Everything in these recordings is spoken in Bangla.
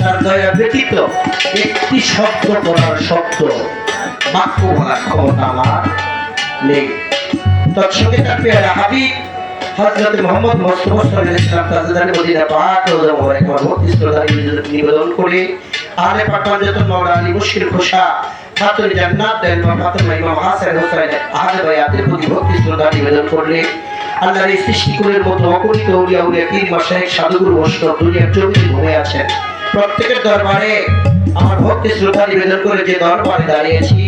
তার দয়া ব্যতীত একটি শব্দ করার শব্দ। বাক্য বলার ক্ষমতা আমার নেই। তৎসঙ্গে তার পেয়ারা হাবিব হজরত মোহাম্মদ মোস্তফা সাল্লাল্লাহু আলাইহি মদিনা পাক রোজা মোবারক নিবেদন করে আলে পাঠান যত মাওলা আলী খোসা খাতুন জান্নাত, দেন বা ফাতেমা ইমাম হাসান হোসেন আহলে বায়াতের প্রতি ভক্তি শ্রদ্ধা নিবেদন করলে আল্লাহর এই সৃষ্টিকুলের মতো অগণিত উলিয়া উলিয়া পীর মাসায়েক সাধুগুরু বৈষ্ণব দুনিয়ার জমিতে ঘুরে আছেন। প্রত্যেকের দরবারে আমার ভক্তি শ্রদ্ধা নিবেদন করে যে দরবারে দাঁড়িয়েছি।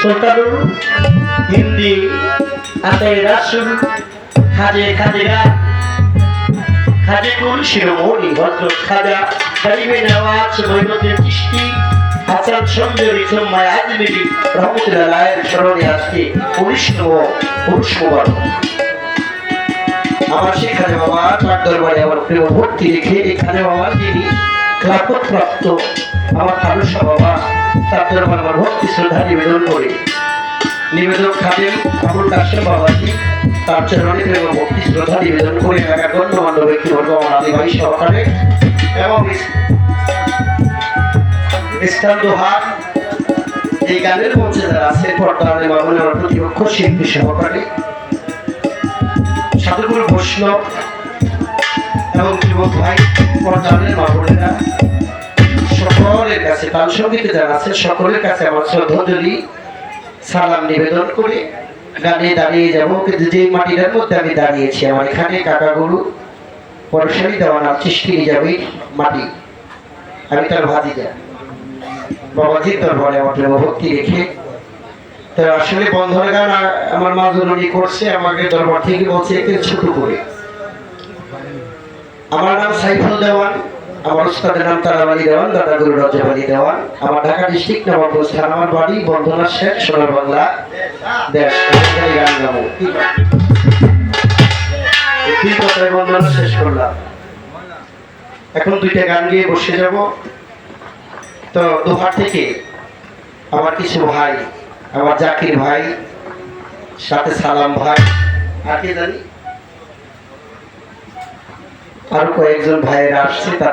সুলতানুল হিন্দি আতাই রাসুল, খাজে খাজেরা খাজে কুল শিরোমণি, ভদ্র খাজা গরিবে নওয়াজ মহিনুদ্দিন চিশতি হাসান সুন্দরী সোম্মায় আজমিরি, রহমতুল্লাহ রায়ের স্মরণে আজকে পুরুষ মোবারক আমার সেখানে বাবা তার দরবারে আমার প্রেম ভক্তি রেখে এখানে বাবা যিনি প্রাপ্ত আমার খালুসা বাবা। তার দরবারে আমার ভক্তি শ্রদ্ধা নিবেদন করে। নিবেদন খাদেম আবুল কাশেম বাবাজি। তার চরণে প্রেম ভক্তি শ্রদ্ধা নিবেদন করে এলাকার গণ্যমান্য ব্যক্তিবর্গ আমার আদি ভাই সহকারে এবং ইসলাম দোহার এই গানের মঞ্চে যারা আছে পর্দারে বাবুনের প্রতিপক্ষ শিল্পী সহকারে বৈষ্ণব এবং যুবক ভাই পর্দারের বাবুনেরা সকলের কাছে তাল সঙ্গীতে যারা আছে, সকলের কাছে আমার শ্রদ্ধাঞ্জলি, সালাম নিবেদন করে গানে দাঁড়িয়ে যাব। কিন্তু যে মাটিটার মধ্যে আমি দাঁড়িয়েছি, আমার এখানে কাকাগুরু পরশারি দেওয়ানা চিষ্টি যাবে মাটি। আমি তার ভাজি যা বাবাজির দরবারে আমার ভক্তি রেখে আসলে বন্ধনের গান আমার মা জরুরি করছে, আমাকে দরবার থেকে বলছে, একে ছোট করে। আমার নাম সাইফুল দেওয়ান, আমার উস্তাদের নাম তারাবাড়ি দেওয়ান দাদা গুরু রজবাড়ি দেওয়ান। আমার ঢাকা ডিস্ট্রিক্ট নবাবগঞ্জ থানা আমার বাড়ি বন্ধনা শেখ সোনার বাংলা দেশ। গান গাবো। তিন কথায় বন্ধনা শেষ করলাম। এখন দুইটা গান গিয়ে বসে যাব। তো দোহার থেকে আমার কিছু ভাই আমার জাকির ভাই সাথে সালাম ভাই আর কে জানি? আরও কয়েকজন ভাইয়েরা আসছে